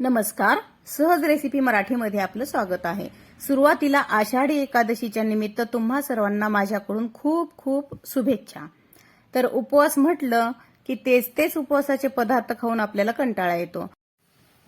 नमस्कार. सहज रेसिपी मराठीमध्ये आपलं स्वागत आहे. सुरुवातीला आषाढी एकादशीच्या निमित्त तुम्हा सर्वांना माझ्याकडून खूप खूप शुभेच्छा. तर उपवास म्हटलं की तेच तेच उपवासाचे पदार्थ खाऊन आपल्याला कंटाळा येतो.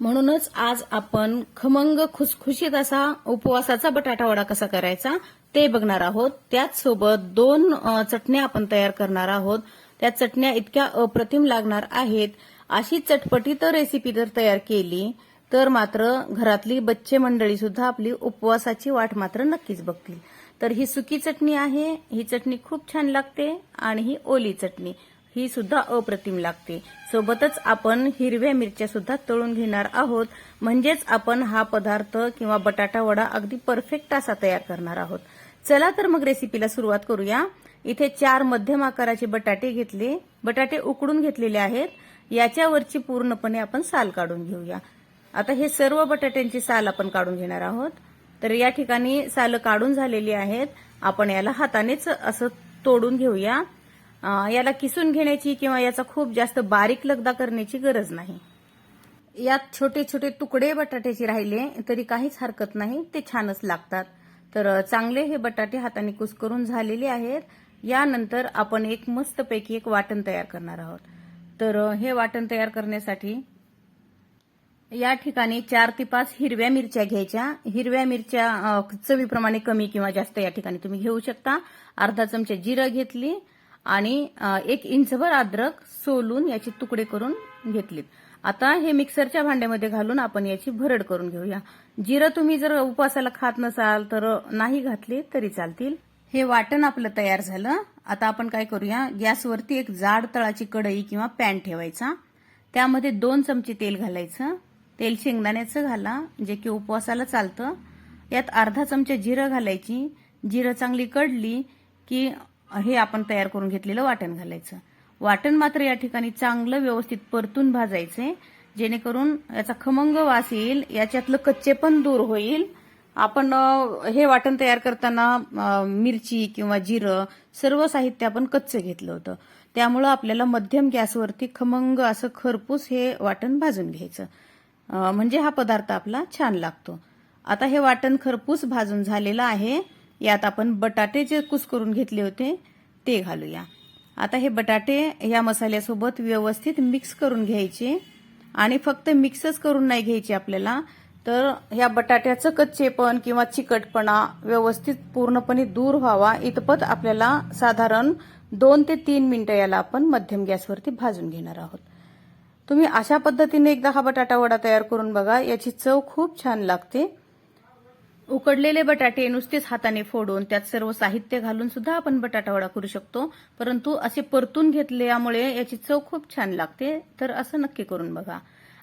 म्हणूनच आज आपण खमंग खुसखुशीत असा उपवासाचा बटाटा वडा कसा करायचा ते बघणार आहोत. त्याचसोबत दोन चटण्या आपण तयार करणार आहोत. त्या चटण्या इतक्या अप्रतिम लागणार आहेत. अशी चटपटीत रेसिपी जर तयार केली तर मात्र घरातली बच्चे मंडळी सुद्धा आपली उपवासाची वाट मात्र नक्कीच बघतील. तर ही सुकी चटणी आहे ही चटणी खूप छान लागते आणि ही ओली चटणी ही सुद्धा अप्रतिम लागते. सोबतच आपण हिरव्या मिरच्या सुद्धा तळून घेणार आहोत. म्हणजेच आपण हा पदार्थ किंवा बटाटा वडा अगदी परफेक्ट असा तयार करणार आहोत. चला तर मग रेसिपीला सुरुवात करूया. इथे चार मध्यम आकाराचे बटाटे घेतले. बटाटे उकडून घेतलेले आहेत. याच्यावरची पूर्णपणे आपण साल काढून घेऊया. आता हे सर्व बटाट्यांची साल आपण काढून घेणार आहोत. तर या ठिकाणी साल काढून झालेली आहेत. आपण याला हातानेच असं तोडून घेऊया. याला किसून घेण्याची किंवा याचा खूप जास्त बारीक लगदा करण्याची गरज नाही. यात छोटे छोटे तुकडे बटाट्याचे राहिले तरी काहीच हरकत नाही ते छानच लागतात. तर चांगले हे बटाटे हाताने कुस करून झालेले आहेत. यानंतर आपण एक मस्तपैकी एक वाटण तयार करणार आहोत. तर हे वाटण तयार करण्यासाठी या ठिकाणी चार ते पाच हिरव्या मिरच्या घ्यायच्या. हिरव्या मिरच्या चवीप्रमाणे कमी किंवा जास्त या ठिकाणी तुम्ही घेऊ शकता. अर्धा चमचा जिरं घेतली आणि एक इंचभर अद्रक सोलून याचे तुकडे करून घेतलीत. आता हे मिक्सरच्या भांड्यामध्ये घालून आपण याची भरड करून घेऊया. जिरं तुम्ही जर उपवासाला खात नसाल तर नाही घातली तरी चालतील. हे वाटण आपलं तयार झालं. आता आपण काय करूया? गॅसवरती एक जाड तळाची कढई किंवा पॅन ठेवायचा. त्यामध्ये दोन चमचे तेल घालायचं. तेल शेंगदाण्याचं घाला जे की उपवासाला चालतं. यात अर्धा चमचा जिरं घालायची. जिरं चांगली कडली की हे आपण तयार करून घेतलेलं वाटण घालायचं. वाटण मात्र या ठिकाणी चांगलं व्यवस्थित परतून भाजायचे. जेणेकरून याचा खमंग वास येईल. याच्यातलं कच्चे पण दूर होईल. आपण हे वाटण तयार करताना मिरची किंवा जिरं सर्व साहित्य आपण कच्चं घेतलं होतं. त्यामुळं आपल्याला मध्यम गॅसवरती खमंग असं खरपूस हे वाटण भाजून घ्यायचं. म्हणजे हा पदार्थ आपला छान लागतो. आता हे वाटण खरपूस भाजून झालेलं आहे. यात आपण बटाटे जे कुस करून घेतले होते ते घालूया. आता हे बटाटे या मसाल्यासोबत व्यवस्थित मिक्स करून घ्यायचे. आणि फक्त मिक्सच करून नाही घ्यायचे आपल्याला. तर ह्या बटाट्याचं कच्चेपण किंवा चिकटपणा व्यवस्थित पूर्णपणे दूर व्हावा इतपत आपल्याला साधारण दोन ते तीन मिनिटं याला आपण मध्यम गॅसवरती भाजून घेणार आहोत. तुम्ही अशा पद्धतीने एकदा हा बटाटा वडा तयार करून बघा याची चव खूप छान लागते. उकडलेले बटाटे नुसतेच हाताने फोडून त्यात सर्व साहित्य घालून सुद्धा आपण बटाटा वडा करू शकतो. परंतु असे परतून घेतल्यामुळे याची चव खूप छान लागते. तर असं नक्की करून बघा.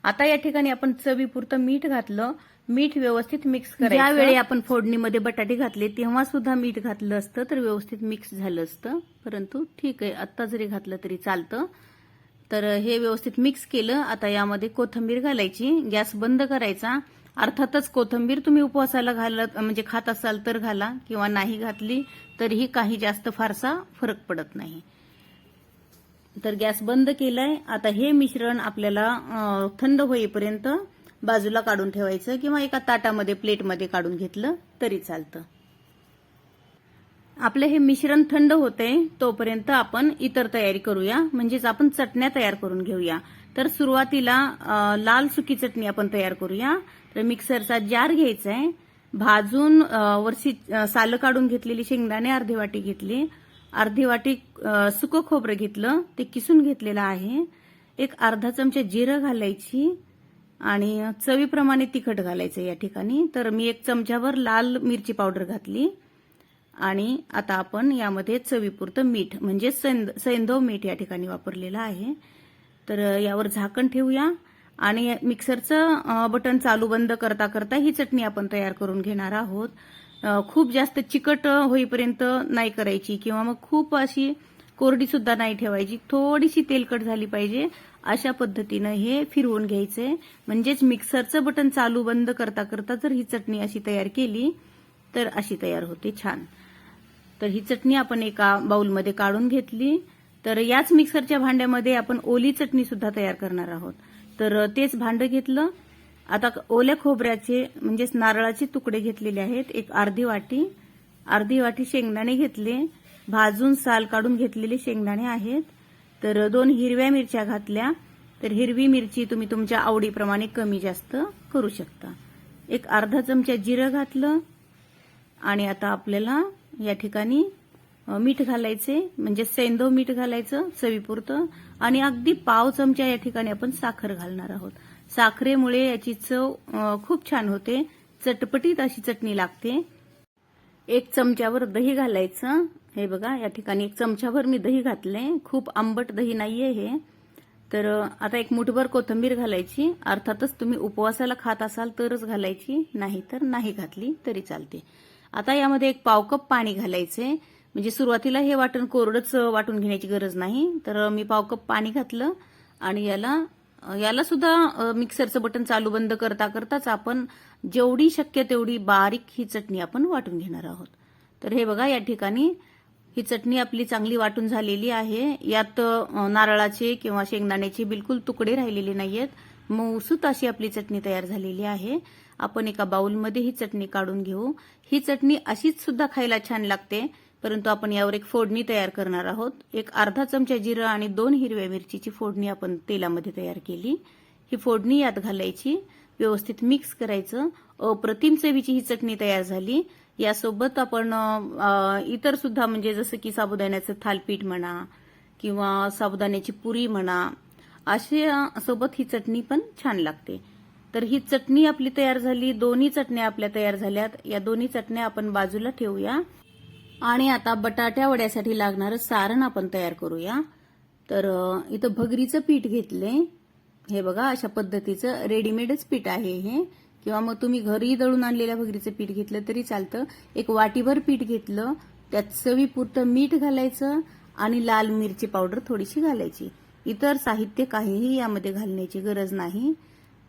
आता या ठिकाणी आपण चवीपुरतं मीठ घातलं. मीठ व्यवस्थित मिक्स करायचं. ज्यावेळी आपण फोडणीमध्ये बटाटे घातले तेव्हा सुद्धा मीठ घातलं असतं तर व्यवस्थित मिक्स झालं असतं. परंतु ठीक आहे आत्ता जरी घातलं तरी चालतं. तर हे व्यवस्थित मिक्स केलं. आता यामध्ये कोथंबीर घालायची. गॅस बंद करायचा. अर्थातच कोथंबीर तुम्ही उपवासाला घालत म्हणजे खात असाल तर घाला. किंवा नाही घातली तरीही काही जास्त फारसा फरक पडत नाही. तर गॅस बंद केलाय. आता हे मिश्रण आपल्याला थंड होईपर्यंत बाजूला काढून ठेवायचं किंवा एका ताटामध्ये प्लेटमध्ये काढून घेतलं तरी चालतं. आपलं हे मिश्रण थंड होते तोपर्यंत आपण इतर तयारी करूया. म्हणजेच आपण चटण्या तयार करून घेऊया. तर सुरुवातीला लाल सुकी चटणी आपण तयार करूया. तर मिक्सरचा जार घ्यायचा आहे भाजून वरची सालं काढून घेतलेली शेंगदाणे अर्धी वाटी घेतली. अर्धी वाटी सुकं खोबरं घेतलं. ते किसून घेतलेलं आहे. एक अर्धा चमचा जिरं घालायची आणि चवीप्रमाणे तिखट घालायचं या ठिकाणी. तर मी एक चमच्यावर लाल मिरची पावडर घातली. आणि आता आपण यामध्ये चवीपुरतं मीठ म्हणजे सैंद सैंधव मीठ या ठिकाणी वापरलेलं आहे. तर यावर झाकण ठेवूया. आणि मिक्सरचं बटन चालू बंद करता करता ही चटणी आपण तयार करून घेणार आहोत. खूप जास्त चिकट होईपर्यंत नाही करायची किंवा मग खूप अशी कोरडी सुद्धा नाही ठेवायची. थोडीशी तेलकट झाली पाहिजे अशा पद्धतीनं हे फिरवून घ्यायचंय म्हणजेच मिक्सरचं बटन चालू बंद करता करता जर ही चटणी अशी तयार केली तर अशी तयार होते छान. तर ही चटणी आपण एका बाउलमध्ये काढून घेतली. तर याच मिक्सरच्या भांड्यामध्ये आपण ओली चटणी सुद्धा तयार करणार आहोत. तर तेच भांडं घेतलं. आता ओल्या खोबऱ्याचे म्हणजेच नारळाचे तुकडे घेतलेले आहेत. एक अर्धी वाटी अर्धी वाटी शेंगदाणे घेतले. भाजून साल काढून घेतलेले शेंगदाणे आहेत. तर दोन हिरव्या मिरच्या घातल्या. तर हिरवी मिरची तुम्ही तुमच्या आवडीप्रमाणे कमी जास्त करू शकता. एक अर्धा चमचा जिरं घातलं. आणि आता आपल्याला या ठिकाणी मीठ घालायचे म्हणजे सेंदव मीठ घालायचं चवीपुरतं. आणि अगदी पाव चमचा या ठिकाणी आपण साखर घालणार आहोत. साखरेमुळे याची चव खूप छान होते. चटपटीत अशी चटणी लागते. एक चमच्यावर दही घालायचं. हे बघा या ठिकाणी एक चमच्याभर मी दही घातलंय. खूप आंबट दही नाहीये हे. तर आता एक मुठभर कोथिंबीर घालायची. अर्थातच तुम्ही उपवासाला खात असाल तरच घालायची. नाही तर नाही घातली तरी चालते. आता यामध्ये एक पाव कप पाणी घालायचे म्हणजे सुरुवातीला हे वाटण कोरडंच वाटून घेण्याची गरज नाही. तर मी पाव कप पाणी घातलं आणि याला याला सुद्धा मिक्सरचं बटन चालू बंद करता करताच आपण जेवढी शक्य तेवढी बारीक ही चटणी आपण वाटून घेणार आहोत. तर हे बघा या ठिकाणी ही चटणी आपली चांगली वाटून झालेली आहे. यात नारळाचे किंवा शेंगदाण्याचे बिलकुल तुकडे राहिलेले नाहीयेत. मऊसूत अशी आपली चटणी तयार झालेली आहे. आपण एका बाउलमध्ये ही चटणी काढून घेऊ. ही चटणी अशीच सुद्धा खायला छान लागते. परंतु आपण यावर एक फोडणी तयार करणार आहोत. एक अर्धा चमचा जिरं आणि दोन हिरव्या मिरचीची फोडणी आपण तेलामध्ये तयार केली. ही फोडणी यात घालायची. व्यवस्थित मिक्स करायचं. अप्रतिम चवीची ही चटणी तयार झाली. यासोबत आपण इतर सुद्धा म्हणजे जसं की साबुदाण्याचं थालपीठ म्हणा किंवा साबुदाण्याची पुरी म्हणा असे सोबत ही चटणी पण छान लागते. तर ही चटणी आपली तयार झाली. दोन्ही चटण्या आपल्या तयार झाल्यात. या दोन्ही चटण्या आपण बाजूला ठेवूया. आणि आता बटाट्या वड्यासाठी लागणारं सारण आपण तयार करूया. तर इथं भगरीचं पीठ घेतले हे बघा अशा पद्धतीचं रेडीमेडच पीठ आहे हे. किंवा मग तुम्ही घरी दळून आणलेल्या भगरीचं पीठ घेतलं तरी चालतं. एक वाटीभर पीठ घेतलं त्यात चवीपुरतं मीठ घालायचं आणि लाल मिरची पावडर थोडीशी घालायची. इतर साहित्य काहीही यामध्ये घालण्याची गरज नाही.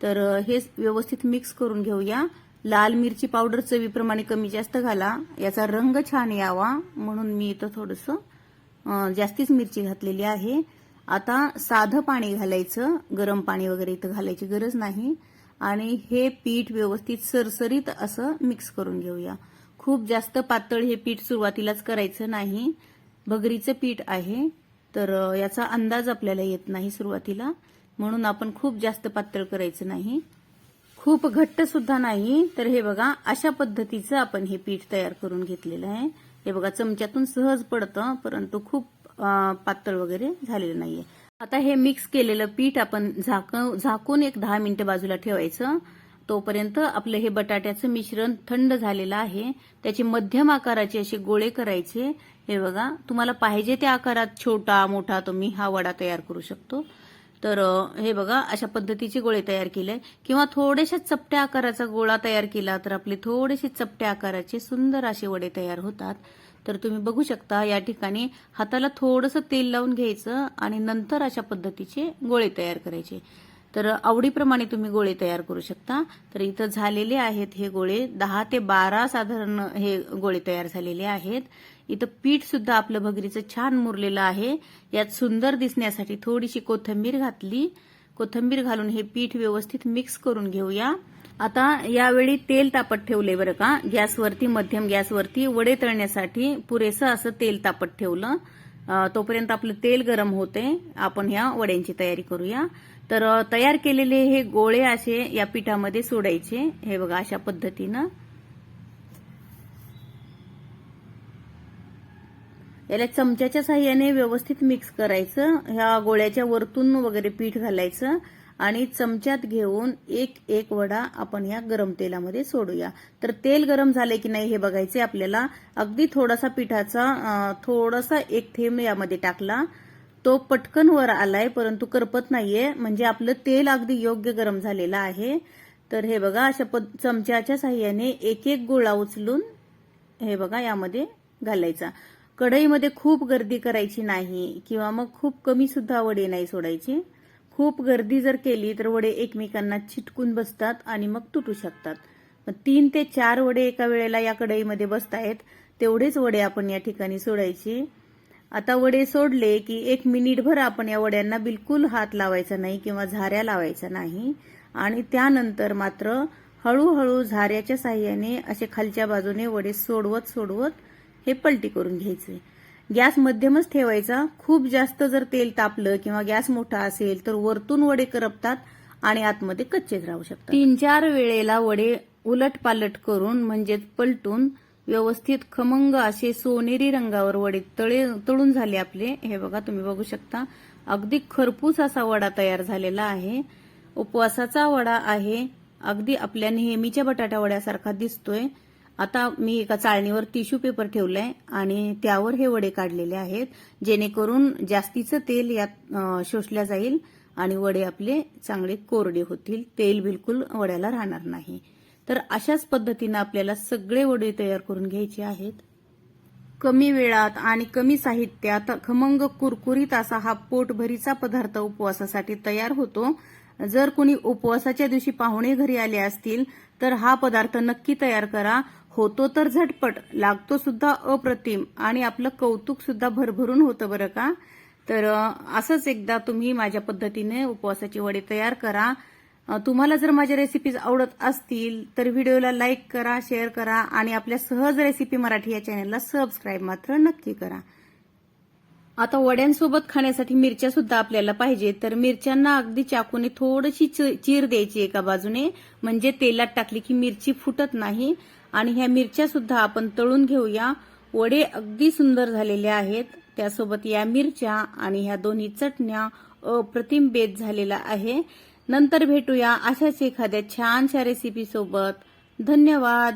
तर हे व्यवस्थित मिक्स करून घेऊया. लाल मिरची पावडर चवीप्रमाणे कमी जास्त घाला. याचा रंग छान यावा. म्हणून मी इथं थोडंसं जास्तीच मिरची घातलेली आहे. आता साधं पाणी घालायचं. गरम पाणी वगैरे इथं घालायची गरज नाही. आणि हे पीठ व्यवस्थित सरसरीत असं मिक्स करून घेऊया. खूप जास्त पातळ हे पीठ सुरुवातीलाच करायचं नाही. भगरीचं पीठ आहे. तर याचा अंदाज आपल्याला येत नाही सुरुवातीला. म्हणून आपण खूप जास्त पातळ करायचं नाही. खूप घट्ट सुद्धा नाही. तर हे बघा अशा पद्धतीचं आपण हे पीठ तयार करून घेतलेलं आहे. हे बघा चमच्यातून सहज पडतं परंतु खूप पातळ वगैरे झालेलं नाहीये. आता हे मिक्स केलेलं पीठ आपण झाक झाकून एक दहा मिनिटं बाजूला ठेवायचं. तोपर्यंत आपलं हे बटाट्याचं मिश्रण थंड झालेलं आहे. त्याचे मध्यम आकाराचे असे गोळे करायचे. हे बघा तुम्हाला पाहिजे त्या आकारात छोटा मोठा तुम्ही हा वडा तयार करू शकतो. तर हे बघा अशा पद्धतीचे गोळे तयार केले किंवा थोड्याशा चपट्या आकाराचा गोळा तयार केला तर आपले थोडेसे चपट्या आकाराचे सुंदर असे वडे तयार होतात. तर तुम्ही बघू शकता या ठिकाणी हाताला थोडंसं तेल लावून घ्यायचं आणि नंतर अशा पद्धतीचे गोळे तयार करायचे. तर आवडीप्रमाणे तुम्ही गोळे तयार करू शकता. तर इथं झालेले आहेत हे गोळे. दहा ते बारा साधारण हे गोळे तयार झालेले आहेत. इथं पीठ सुद्धा आपलं भगरीचं छान मुरलेलं आहे. यात सुंदर दिसण्यासाठी थोडीशी कोथिंबीर घातली. कोथिंबीर घालून हे पीठ व्यवस्थित मिक्स करून घेऊया. आता यावेळी तेल तापत ठेवले बरं का. गॅसवरती मध्यम गॅसवरती वडे तळण्यासाठी पुरेसं असं तेल तापत ठेवलं. तोपर्यंत आपलं तेल गरम होते. आपण ह्या वड्यांची तयारी करूया. तर तयार केलेले हे गोळे असे या पिठामध्ये सोडायचे. हे बघा अशा पद्धतीनं. याला चमच्याच्या साह्याने व्यवस्थित मिक्स करायचं. ह्या गोळ्याच्या वरतून वगैरे पीठ घालायचं. आणि चमच्यात घेऊन एक एक वडा आपण या गरम तेलामध्ये सोडूया. तर तेल गरम झाले की नाही हे बघायचे. आपल्याला अगदी थोडासा पिठाचा थोडासा एक थेंब यामध्ये टाकला. तो पटकन वर आलाय परंतु करपत नाहीये. म्हणजे आपलं तेल अगदी योग्य गरम झालेलं आहे. तर हे बघा अशा पद चमच्याच्या साह्याने एक एक गोळा उचलून हे बघा यामध्ये घालायचा. कढईमध्ये खूप गर्दी करायची नाही किंवा मग खूप कमी सुद्धा वडे नाही सोडायची. खूप गर्दी जर केली तर वडे एकमेकांना चिटकून बसतात आणि मग तुटू शकतात. मग तीन ते चार वडे एका वेळेला या कढईमध्ये बसतायत तेवढेच वडे आपण या ठिकाणी सोडायचे. आता वडे सोडले की एक मिनिटभर आपण या वड्यांना बिलकुल हात लावायचा नाही किंवा झाऱ्या लावायचा नाही. आणि त्यानंतर मात्र हळूहळू झाऱ्याच्या साह्याने असे खालच्या बाजूने वडे सोडवत सोडवत हे पलटी करून घ्यायचे. गॅस मध्यमच ठेवायचा. खूप जास्त जर तेल तापलं किंवा गॅस मोठा असेल तर वरतून वडे करपतात आणि आतमध्ये कच्चेच राहू शकतात. तीन चार वेळेला वडे उलट पालट करून म्हणजेच पलटून व्यवस्थित खमंग असे सोनेरी रंगावर वडे तळे तळून झाले आपले. हे बघा तुम्ही बघू शकता. अगदी खरपूस असा वडा तयार झालेला आहे. उपवासाचा वडा आहे. अगदी आपल्या नेहमीच्या बटाटा वड्यासारखा दिसतोय. आता मी एका चाळणीवर टिश्यू पेपर ठेवलाय आणि त्यावर हे वडे काढलेले आहेत जेणेकरून जास्तीचं तेल यात शोषल्या जाईल आणि वडे आपले चांगले कोरडे होतील. तेल बिलकुल वड्याला राहणार नाही. तर अशाच पद्धतीनं आपल्याला सगळे वडे तयार करून घ्यायचे आहेत. कमी वेळात आणि कमी साहित्यात खमंग कुरकुरीत असा हा पोटभरीचा पदार्थ उपवासासाठी तयार होतो. जर कुणी उपवासाच्या दिवशी पाहुणे घरी आले असतील तर हा पदार्थ नक्की तयार करा. होतो तर झटपट लागतो सुद्धा अप्रतिम आणि आपलं कौतुक सुद्धा भरभरून होतं बरं का? तर असंच एकदा तुम्ही माझ्या पद्धतीने उपवासाची वडे तयार करा. तुम्हाला जर माझ्या रेसिपीज आवडत असतील तर व्हिडिओला लाईक करा शेअर करा आणि आपल्या सहज रेसिपी मराठी या चॅनलला सबस्क्राईब मात्र नक्की करा. आता वड्यांसोबत खाण्यासाठी मिरच्या सुद्धा आपल्याला पाहिजे तर मिरच्यांना अगदी चाकूने थोडीशी चीर द्यायची एका बाजूने. म्हणजे तेलात टाकली की मिरची फुटत नाही. आणि ह्या मिरच्या सुद्धा आपण तळून घेऊया. वडे अगदी सुंदर झालेले आहेत. त्यासोबत या मिरच्या आणि ह्या दोन्ही चटण्या अप्रतिम बेत झालेला आहे. नंतर भेटूया अशाच एखाद्या छानशा रेसिपी सोबत. धन्यवाद.